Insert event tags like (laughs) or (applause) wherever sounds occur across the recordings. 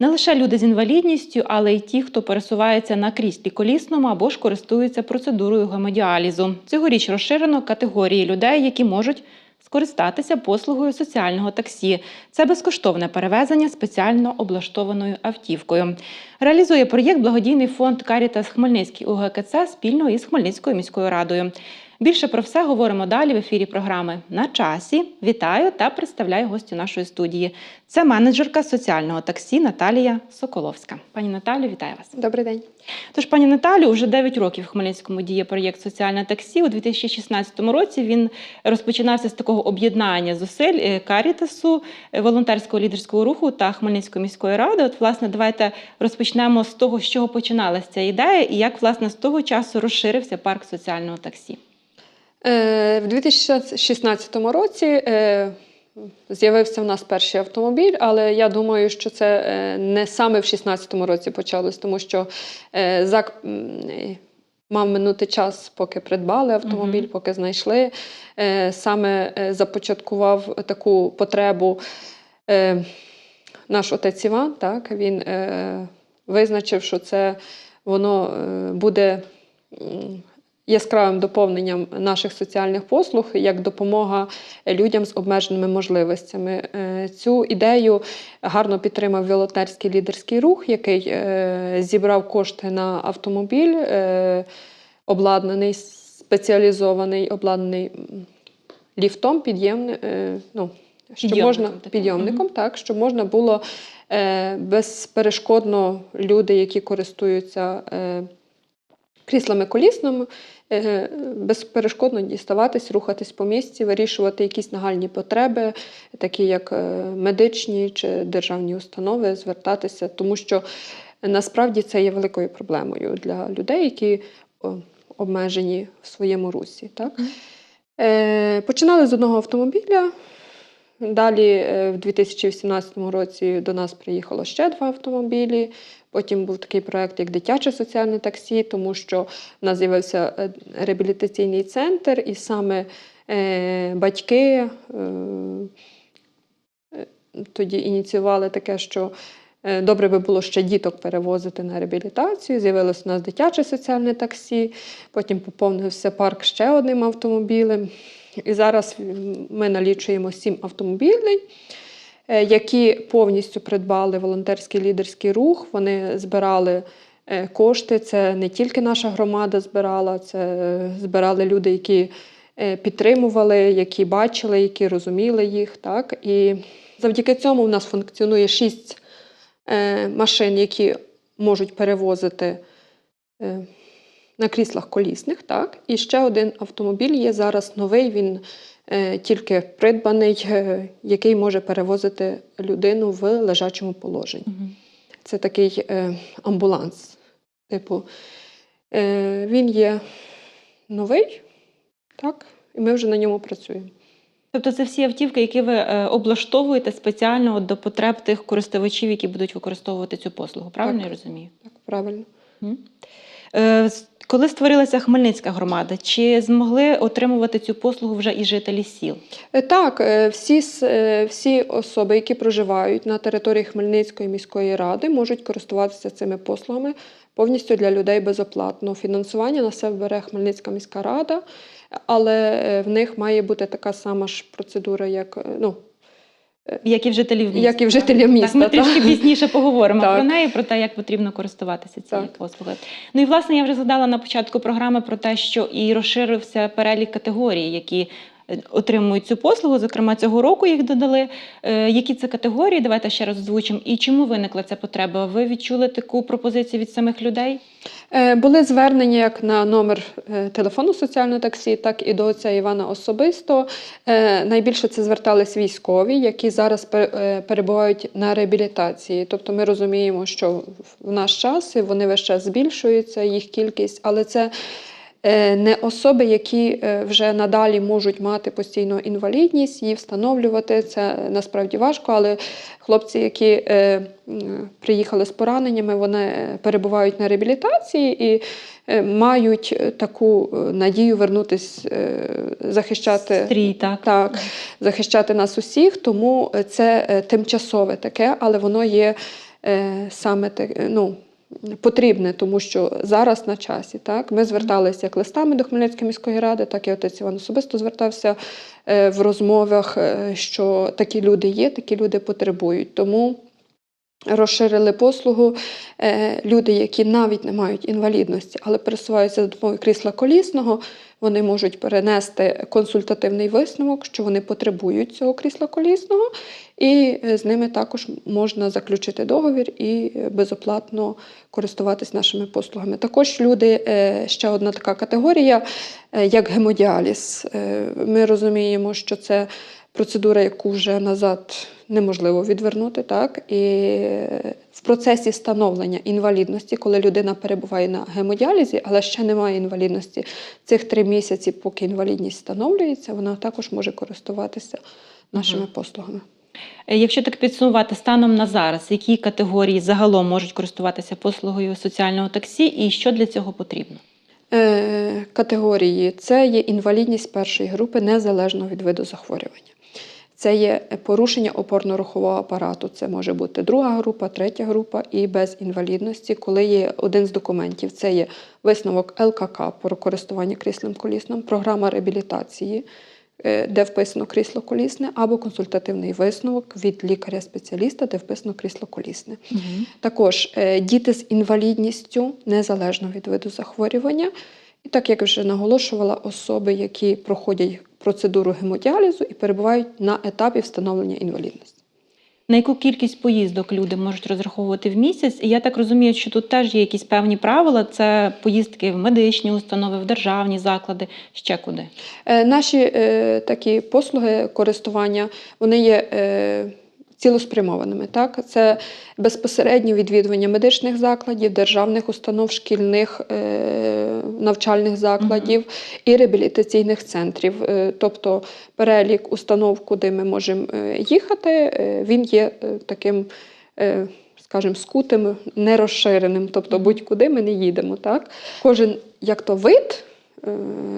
Не лише люди з інвалідністю, але й ті, хто пересувається на кріслі колісному або ж користуються процедурою гемодіалізу. Цьогоріч розширено категорії людей, які можуть скористатися послугою соціального таксі. Це безкоштовне перевезення спеціально облаштованою автівкою. Реалізує проєкт благодійний фонд Карітас Хмельницький УГКЦ спільно із Хмельницькою міською радою. Більше про все говоримо далі в ефірі програми на часі. Вітаю та представляю гостю нашої студії. Це менеджерка соціального таксі Наталія Соколовська. Пані Наталю, вітаю вас. Добрий день. Тож, пані Наталю, уже 9 років в Хмельницькому діє проєкт Соціальне таксі. У 2016 році він розпочинався з такого об'єднання зусиль е, Карітасу, е, волонтерського лідерського руху та Хмельницької міської ради. От, власне, давайте розпочнемо з того, з чого починалася ця ідея, і як власне з того часу розширився парк соціального таксі. Е, В 2016 році е, з'явився в нас перший автомобіль, але я думаю, що це е, не саме в 2016 році почалось, тому що зак мав минути час, поки придбали автомобіль, поки знайшли. Саме започаткував таку потребу наш отець Іван. Так, він визначив, що це воно буде. Яскравим доповненням наших соціальних послуг як допомога людям з обмеженими можливостями. Е, Цю ідею гарно підтримав волонтерський лідерський рух, який е, зібрав кошти на автомобіль, е, обладнаний, спеціалізований, обладнаний ліфтом, під'ємним. Ну, щоб Підйомником можна таким. підйомником, так, щоб можна було е, безперешкодно люди, які користуються е, кріслами колісними, безперешкодно діставатись, рухатись по місці, вирішувати якісь нагальні потреби, такі як е, медичні чи державні установи, звертатися, тому що е, насправді це є великою проблемою для людей, які обмежені в своєму русі. Так? Е, Починали з одного автомобіля. Далі, е, в 2018 році, до нас приїхало ще два автомобілі. Потім був такий проект, як дитяче соціальне таксі, тому що в нас з'явився е, реабілітаційний центр, і саме е, батьки е, тоді ініціювали таке, що е, добре би було ще діток перевозити на реабілітацію. З'явилось у нас дитяче соціальне таксі, потім поповнився парк ще одним автомобілем. І зараз ми налічуємо сім автомобілей, е, які повністю придбали волонтерський лідерський рух. Вони збирали е, кошти. Це не тільки наша громада збирала, це е, збирали люди, які е, підтримували, які бачили, які розуміли їх. Так? І завдяки цьому в нас функціонує шість е, машин, які можуть перевозити. На кріслах колісних, так. І ще один автомобіль є зараз новий, він е, тільки придбаний, е, який може перевозити людину в лежачому положенні. Це такий е, амбуланс. Типу, е, він є новий, так, і ми вже на ньому працюємо. Тобто це всі автівки, які ви е, облаштовуєте спеціально до потреб тих користувачів, які будуть використовувати цю послугу. Правильно Так. я розумію? Так, правильно. Мгм. Коли створилася Хмельницька громада, чи змогли отримувати цю послугу вже і жителі сіл? Е, Так, е, всі, е, всі особи, які проживають на території Хмельницької міської ради, можуть користуватися цими послугами повністю для людей безоплатно. Фінансування на себе бере Хмельницька міська рада, але в них має бути така сама ж процедура, як, ну, Як і в жителів міста? як і в жителів міста. Так, ми трішки пізніше поговоримо Так. про неї, про те, як потрібно користуватися цією Так. послугою. Ну і власне я вже згадала на початку програми про те, що і розширився перелік категорій, які е, отримують цю послугу. Зокрема, цього року їх додали. Е, Які це категорії? Давайте ще раз озвучимо. І чому виникла ця потреба? Ви відчули таку пропозицію від самих людей? Е, Були звернення як на номер е, телефону соціального таксі, так і до отця Івана особисто. Найбільше це звертались військові, які зараз пер- перебувають на реабілітації. Тобто ми розуміємо, що в наш час вони весь час збільшуються, їх кількість, але це не особи, які е, вже надалі можуть мати постійну інвалідність, її встановлювати. Це насправді важко, але хлопці, які е, приїхали з пораненнями, вони е, перебувають на реабілітації і е, мають е, таку е, надію вернутися, захищати. Стрій, так. Так, захищати нас усіх, тому е, це е, тимчасове таке, але воно є е, саме ну, потрібне, тому що зараз на часі. Так? Ми зверталися як листами до Хмельницької міської ради, так і отець Іван особисто звертався е, в розмовах, е, що такі люди є, такі люди потребують. Тому розширили послугу. Е, Люди, які навіть не мають інвалідності, але пересуваються за допомогою крісла колісного, вони можуть перенести консультативний висновок, що вони потребують цього крісла колісного, і е, з ними також можна заключити договір і е, безоплатно користуватись нашими послугами. Також люди, е, ще одна така категорія, як гемодіаліз. Ми розуміємо, що це процедура, яку вже назад неможливо відвернути. Так? І в процесі становлення інвалідності, коли людина перебуває на гемодіалізі, але ще немає інвалідності, цих три місяці, поки інвалідність встановлюється, вона також може користуватися нашими Мгм. послугами. Е, Якщо так підсумувати станом на зараз, які категорії загалом можуть користуватися послугою соціального таксі, і що для цього потрібно? Е, Категорії це є інвалідність першої групи незалежно від виду захворювання. Це є порушення опорно-рухового апарату. Це може бути друга група, третя група і без інвалідності, коли є один з документів. Це є висновок ЛКК про користування кріслом колісним, програма реабілітації, де вписано крісло колісне, або консультативний висновок від лікаря-спеціаліста, де вписано крісло колісне. Також е, діти з інвалідністю незалежно від виду захворювання. І так як вже наголошувала, особи, які проходять процедуру гемодіалізу і перебувають на етапі встановлення інвалідності. На яку кількість поїздок люди можуть розраховувати в місяць? І я так розумію, що тут теж є якісь певні правила: це поїздки в медичні установи, в державні заклади, ще куди. Е, Наші е, такі послуги користування вони є е, цілеспрямованими. Так? Це безпосереднє відвідування медичних закладів, державних установ, шкільних е, навчальних закладів і реабілітаційних центрів. Е, тобто перелік установ, куди ми можемо е, їхати, е, він є е, таким. е, Скажімо, скутим, нерозширеним, тобто будь-куди ми не їдемо. Так? Кожен як то вид,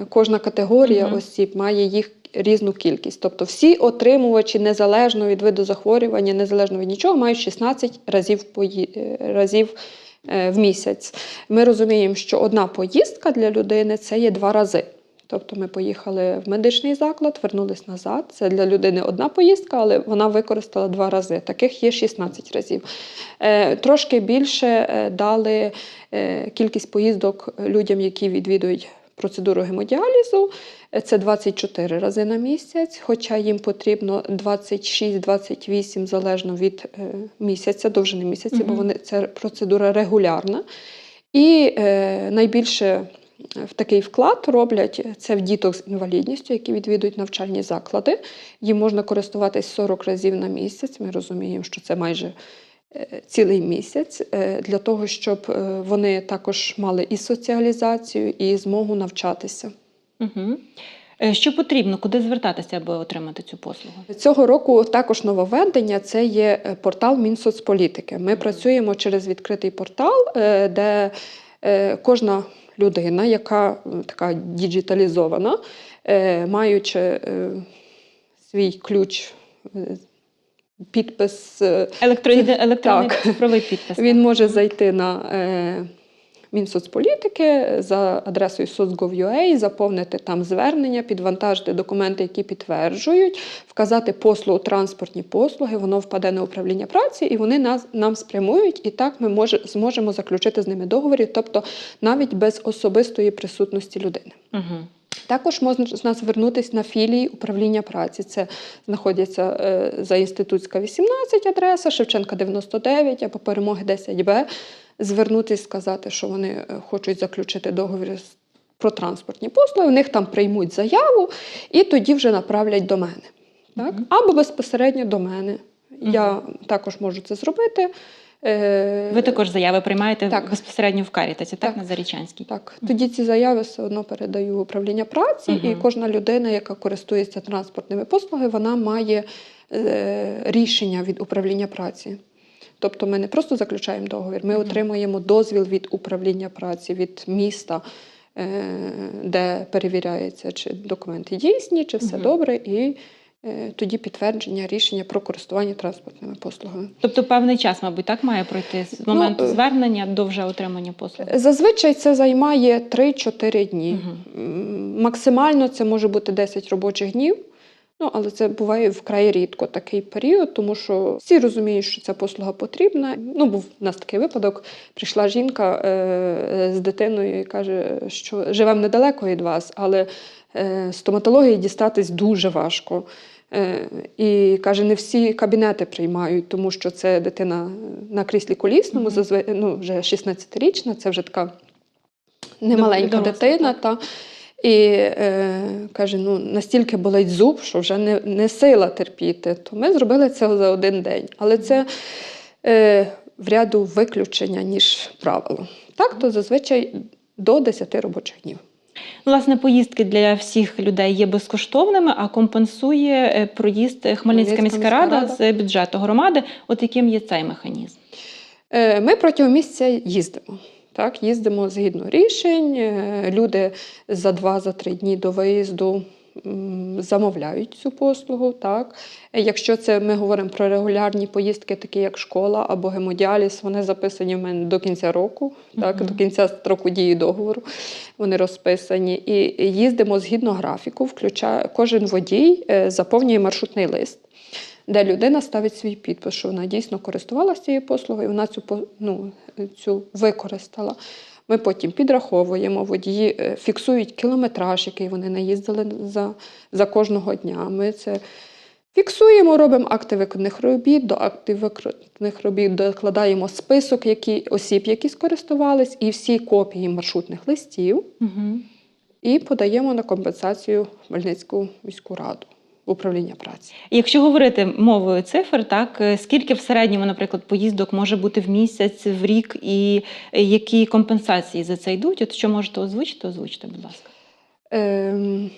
кожна категорія Мгм. осіб має їх різну кількість. Тобто всі отримувачі незалежно від виду захворювання, незалежно від нічого, мають 16 разів, е, разів е, в місяць. Ми розуміємо, що одна поїздка для людини це є два рази. Тобто ми поїхали в медичний заклад, вернулись назад. Це для людини одна поїздка, але вона використала два рази. Таких є 16 разів. Е, Трошки більше дали кількість поїздок людям, які відвідують процедуру гемодіалізу. Е, Це 24 рази на місяць, хоча їм потрібно 26-28 залежно від е, місяця, довжини місяця, бо вони це процедура регулярна. І е, найбільше в такий вклад роблять це в діток з інвалідністю, які відвідують навчальні заклади. Їм можна користуватись 40 разів на місяць. Ми розуміємо, що це майже е, цілий місяць, е, для того, щоб е, вони також мали і соціалізацію, і змогу навчатися. Угу. Що потрібно, куди звертатися, аби отримати цю послугу? Цього року також нововведення це є е, портал Мінсоцполітики. Ми працюємо через відкритий портал, е, де е, кожна людина, яка е, така діджиталізована, е, маючи е, свій ключ, е, підпис. е, Електроїде, (laughs) електронний Так. цифровий підпис. Він може зайти на е, Мінсоцполітики за адресою soc.gov.ua, заповнити там звернення, підвантажити документи, які підтверджують, вказати послугу транспортні послуги, воно впаде на управління праці, і вони нас нам спрямують, і так ми може, зможемо заключити з ними договір, тобто навіть без особистої присутності людини. Угу. Також можна звернутися на філії управління праці. Це знаходяться е, за інститутська 18 адреса, Шевченка 99 або перемоги 10Б. Звернутися, сказати, що вони е, хочуть заключити договір про транспортні послуги. В них там приймуть заяву і тоді вже направлять до мене. Так? Або безпосередньо до мене. Я також можу це зробити. Е, Ви також заяви приймаєте Так. безпосередньо в Карітасі, так, Так. на Зарічанській? Так, тоді ці заяви все одно передаю в управління праці, і кожна людина, яка користується транспортними послугами, вона має е, рішення від управління праці. Тобто ми не просто заключаємо договір, ми Мгм. отримуємо дозвіл від управління праці, від міста, е, де перевіряється, чи документи дійсні, чи все Мгм. добре, і тоді підтвердження рішення про користування транспортними послугами. Тобто певний час, мабуть, так має пройти з моменту е, звернення до вже отримання послуги. Зазвичай це займає 3-4 дні. М, Максимально це може бути 10 робочих днів. Ну, але це буває вкрай рідко такий період, тому що всі розуміють, що ця послуга потрібна. Ну, був у нас такий випадок. Прийшла жінка е, з дитиною і каже, що живемо недалеко від вас, але е, стоматології дістатись дуже важко. Е, і каже, не всі кабінети приймають, тому що це дитина на кріслі колісному, зазви- ну, вже 16-річна, це вже така немаленька Доросла, дитина. Та. І е, каже: ну настільки болить зуб, що вже не, не сила терпіти. То ми зробили це за один день. Але це е, в ряду виключення, ніж правило. Так, то зазвичай до 10 робочих днів. Власне, поїздки для всіх людей є безкоштовними, а компенсує е, проїзд Хмельницька Хмельницька міська рада рада. з бюджету громади. От яким є цей механізм? Е, Ми протягом місяця їздимо. Так, їздимо згідно рішень. Е, Люди за два-три дні до виїзду замовляють цю послугу. Так. Якщо це ми говоримо про регулярні поїздки, такі як школа або гемодіаліз, вони записані в мене до кінця року, так, Мгм. до кінця строку дії договору. Вони розписані. І їздимо згідно графіку, включає кожен водій е, заповнює маршрутний лист де людина ставить свій підпис, що вона дійсно користувалася цією послугою, вона цю, ну, цю використала. Ми потім підраховуємо, водії е, фіксують кілометраж, який вони наїздили за, за кожного дня. Ми це фіксуємо, робимо акти виконаних робіт, до актів виконаних робіт докладаємо список які, осіб, які скористувались, і всі копії маршрутних листів, Угу. і подаємо на компенсацію Хмельницьку міську раду, управління праці. Якщо говорити мовою цифр, так е, скільки в середньому, наприклад, поїздок може бути в місяць, в рік, і е, які компенсації за це йдуть? От що можете озвучити, озвучте, будь ласка. Ем,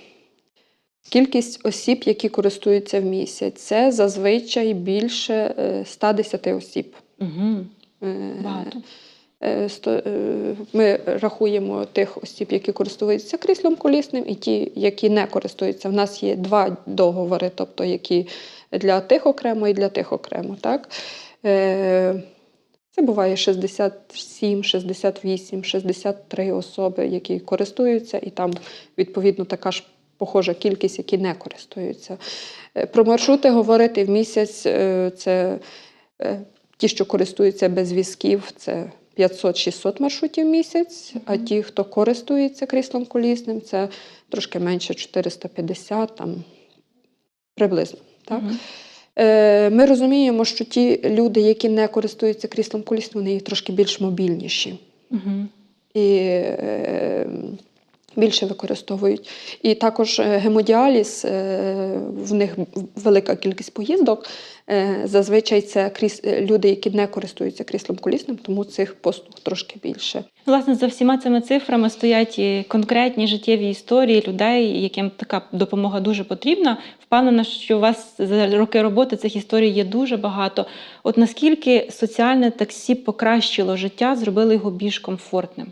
Кількість осіб, які користуються в місяць, це зазвичай більше е, 110 осіб. Угу. Е, Багато. Е, е, Ми рахуємо тих осіб, які користуються кріслом колісним, і ті, які не користуються. У нас є два договори, тобто які для тих окремо і для тих окремо. Так? Е, Це буває 67, 68, 63 особи, які користуються, і там відповідно така ж похожа кількість, які не користуються. Про маршрути говорити в місяць це ті, що користуються без візків, це 500-600 маршрутів в місяць, а ті, хто користується кріслом колісним, це трошки менше 450, там приблизно. Так? Е, Ми розуміємо, що ті люди, які не користуються кріслом колісним, вони є трошки більш мобільніші і е, більше використовують. І також е, гемодіаліз, е, в них велика кількість поїздок. Е, Зазвичай це е, люди, які не користуються кріслом колісним, тому цих послуг трошки більше. Власне, за всіма цими цифрами стоять і конкретні життєві історії людей, яким така допомога дуже потрібна. Впевнена, що у вас за роки роботи цих історій є дуже багато. От наскільки соціальне таксі покращило життя, зробило його більш комфортним?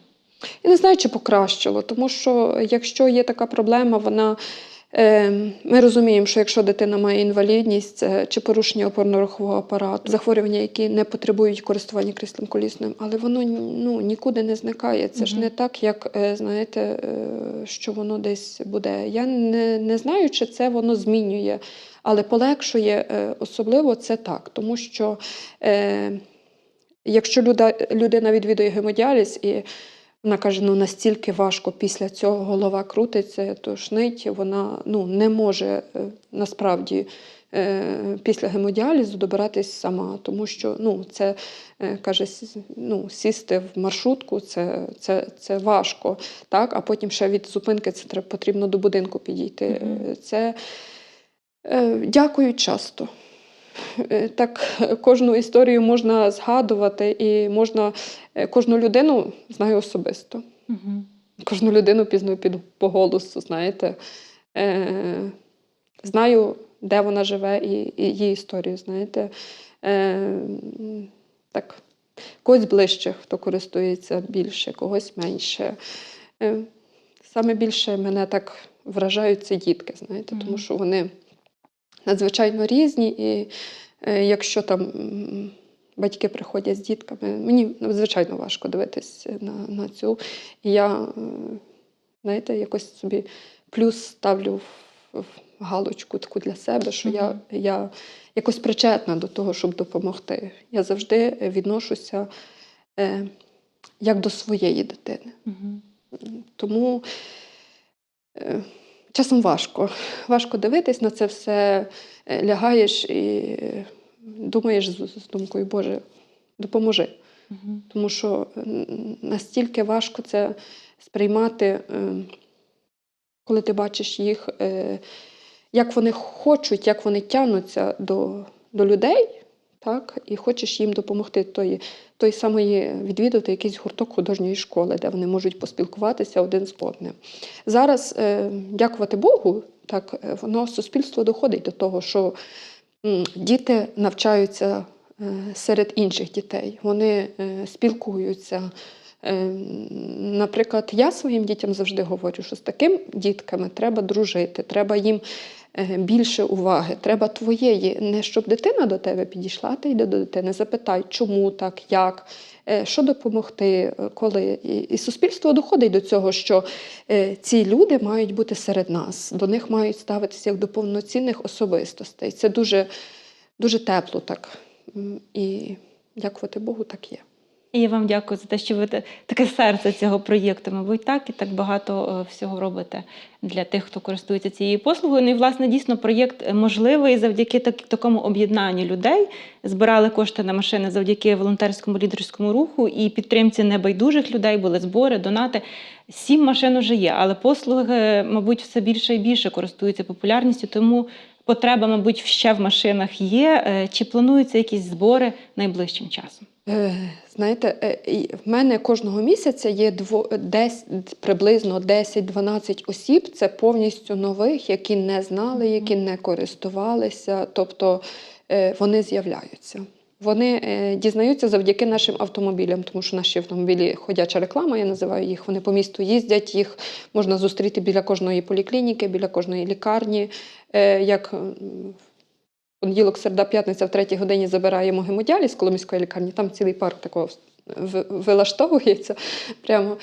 Я не знаю, чи покращило, тому що якщо є така проблема, вона. Е, Ми розуміємо, що якщо дитина має інвалідність чи порушення опорно-рухового апарату, захворювання, які не потребують користування кріслом колісним, але воно ну, нікуди не зникає. Це ж не так, як е, знаєте, е, що воно десь буде. Я не, не знаю, чи це воно змінює, але полегшує е, особливо це так, тому що е, якщо людина відвідує гемодіаліз і вона каже, ну настільки важко після цього голова крутиться, тошнить, вона ну, не може е, насправді е, після гемодіалізу добиратись сама, тому що ну, це е, каже, ну, сісти в маршрутку це, це, це важко. Так? А потім ще від зупинки це треба, потрібно до будинку підійти. Мгм. Е, Це е, дякують часто. Е, Так, е, кожну історію можна згадувати і можна е, кожну людину знаю особисто. Угу. Кожну людину пізнаю під по голосу, знаєте. Е, знаю, де вона живе, і, і її історію, знаєте. Е, так, когось ближче, хто користується більше, когось менше. Е, саме більше мене так вражають це дітки, знаєте, тому що вони надзвичайно різні. І е, якщо там батьки приходять з дітками, мені надзвичайно важко дивитись на, на цю. І я, е, знаєте, якось собі плюс ставлю в, галочку таку для себе, що я, я якось причетна до того, щоб допомогти. Я завжди відношуся е, як до своєї дитини. Мгм. Тому часом важко. Важко дивитись на це все, е, лягаєш і е, думаєш з, думкою, Боже, допоможи. Мгм. Тому що настільки важко це сприймати, е, коли ти бачиш їх, е, як вони хочуть, як вони тягнуться до, до людей, так, і хочеш їм допомогти той, той самої відвідати якийсь гурток художньої школи, де вони можуть поспілкуватися один з одним. Зараз, е, дякувати Богу, так, е, воно суспільство доходить до того, що діти навчаються е, серед інших дітей, вони спілкуються. Наприклад, я своїм дітям завжди говорю, що з такими дітками треба дружити, треба їм більше уваги, треба твоєї, не щоб дитина до тебе підійшла, ти йди до дитини, запитай, чому так, як, е, що допомогти, е, коли. І, суспільство доходить до цього, що е, ці люди мають бути серед нас, до них мають ставитися як до повноцінних особистостей. Це дуже, дуже тепло так. І дякувати Богу, так є. І я вам дякую за те, що ви таке серце цього проєкту, мабуть, так і так багато е, всього робите для тих, хто користується цією послугою. Ну і власне дійсно проєкт можливий завдяки так, такому об'єднанню людей. Збирали кошти на машини завдяки волонтерському лідерському руху і підтримці небайдужих людей. Були збори, донати. Сім машин уже є, але послуги, мабуть, все більше і більше користуються популярністю, тому потреба, мабуть, ще в машинах є. Е, Чи плануються якісь збори найближчим часом? Е, Знаєте, е, в мене кожного місяця є дво, десь, приблизно 10-12 осіб. Це повністю нових, які не знали, які не користувалися. Тобто е, вони з'являються. Вони дізнаються завдяки нашим автомобілям, тому що наші автомобілі ходяча реклама, я називаю їх. Вони по місту їздять, їх можна зустріти біля кожної поліклініки, біля кожної лікарні. Як понеділок, середа, п'ятниця в третій годині забираємо гемодіаліз коло міської лікарні, там цілий парк такого вилаштовується (laughs) прямо.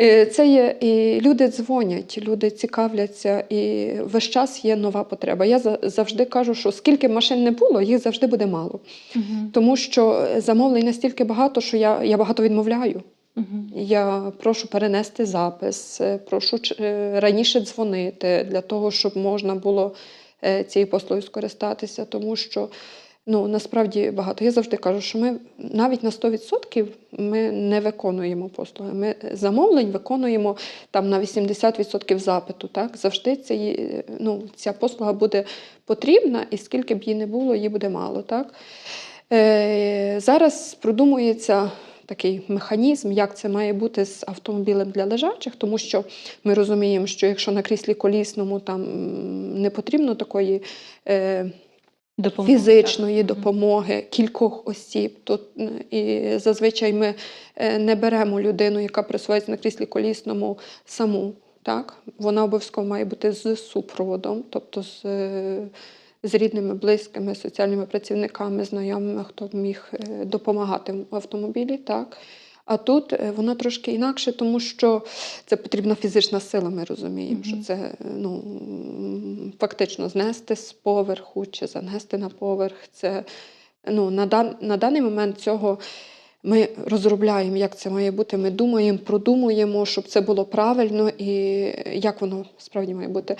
Е, Це є і люди дзвонять, люди цікавляться, і весь час є нова потреба. Я завжди кажу, що скільки машин не було, їх завжди буде мало. Мгм. Тому що замовлень настільки багато, що я, я багато відмовляю. Мгм. Я прошу перенести запис, е, прошу е, раніше дзвонити для того, щоб можна було е, цією послугою скористатися, тому що ну, насправді багато. Я завжди кажу, що ми навіть на 100% ми не виконуємо послуги. Ми замовлень виконуємо там на 80% запиту. Так? Завжди ці, е, ну, ця послуга буде потрібна, і скільки б її не було, її буде мало. Так? Е, зараз продумується такий механізм, як це має бути з автомобілем для лежачих, тому що ми розуміємо, що якщо на кріслі колісному там не потрібно такої е, Допомога, фізичної так. Допомоги кількох осіб, то і зазвичай ми е, не беремо людину, яка пересувається на кріслі колісному саму. Так? Вона обов'язково має бути з супроводом, тобто з, е, з рідними, близькими, соціальними працівниками, знайомими, хто міг е, допомагати в автомобілі. Так? А тут е, воно трошки інакше, тому що це потрібна фізична сила, ми розуміємо, Мгм. що це е, ну, фактично знести з поверху чи занести на поверх. Це, ну, на, дан, на даний момент цього ми розробляємо, як це має бути. Ми думаємо, продумуємо, щоб це було правильно і як воно справді має бути.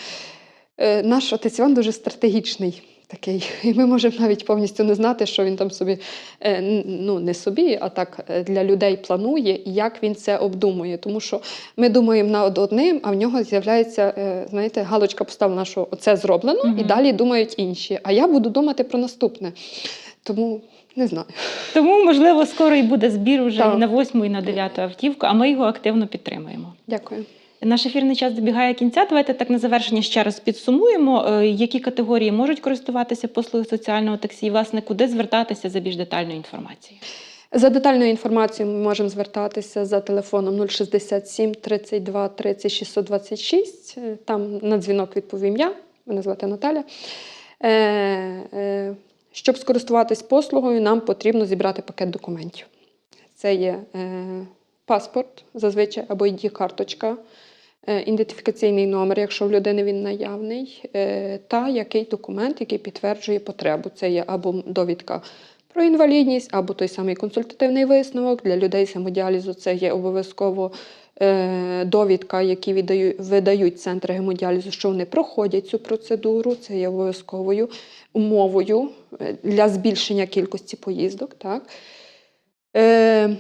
Е, Наш отець Іван дуже стратегічний такий. І ми можемо навіть повністю не знати, що він там собі, е, ну не собі, а так е, для людей планує і як він це обдумує. Тому що ми думаємо над одним, а в нього з'являється, знаєте, галочка поставлена, що це зроблено, і далі думають інші. А я буду думати про наступне. Тому не знаю. Тому, можливо, скоро і буде збір вже і на восьму, і на дев'яту автівку, а ми його активно підтримуємо. Дякую. Наш ефірний час добігає кінця. Давайте так на завершення ще раз підсумуємо, е, які категорії можуть користуватися послуги соціального таксі, і, власне, куди звертатися за більш детальною інформацією. За детальною інформацією ми можемо звертатися за телефоном 067 32 30 626. Е, Там на дзвінок відповім я. Мене звати Наталя. Е, е, щоб скористуватись послугою, нам потрібно зібрати пакет документів. Це є паспорт, зазвичай або id карточка ідентифікаційний номер, якщо в людини він наявний, е, та який документ, який підтверджує потребу. Це є або довідка про інвалідність, або той самий консультативний висновок. Для людей з гемодіалізу це є обов'язково е, довідка, які видають центри гемодіалізу, що вони проходять цю процедуру. Це є обов'язковою умовою е, для збільшення кількості поїздок. Так? Е,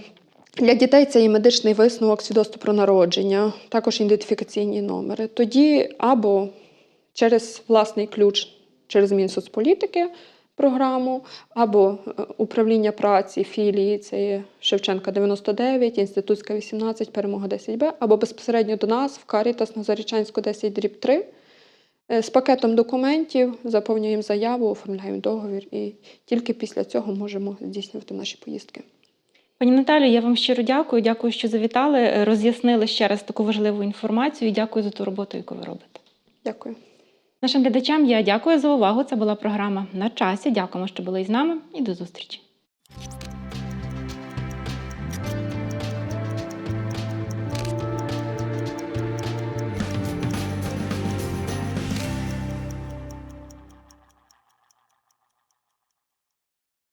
для дітей це і медичний висновок, свідоцтво про народження, також ідентифікаційні номери. Тоді або через власний ключ, через Мінсоцполітики програму, або е, управління праці, філії, це є Шевченка 99, Інститутська 18, Перемога 10Б, або безпосередньо до нас в Карітас на Зарічанську 10 дріб 3. Е, З пакетом документів заповнюємо заяву, оформляємо договір і тільки після цього можемо здійснювати наші поїздки. Пані Наталію, я вам щиро дякую. Дякую, що завітали, е, роз'яснили ще раз таку важливу інформацію. і Дякую за ту роботу, яку ви робите. Дякую. Нашим глядачам я дякую за увагу. Це була програма на часі. Дякуємо, що були із нами, і до зустрічі.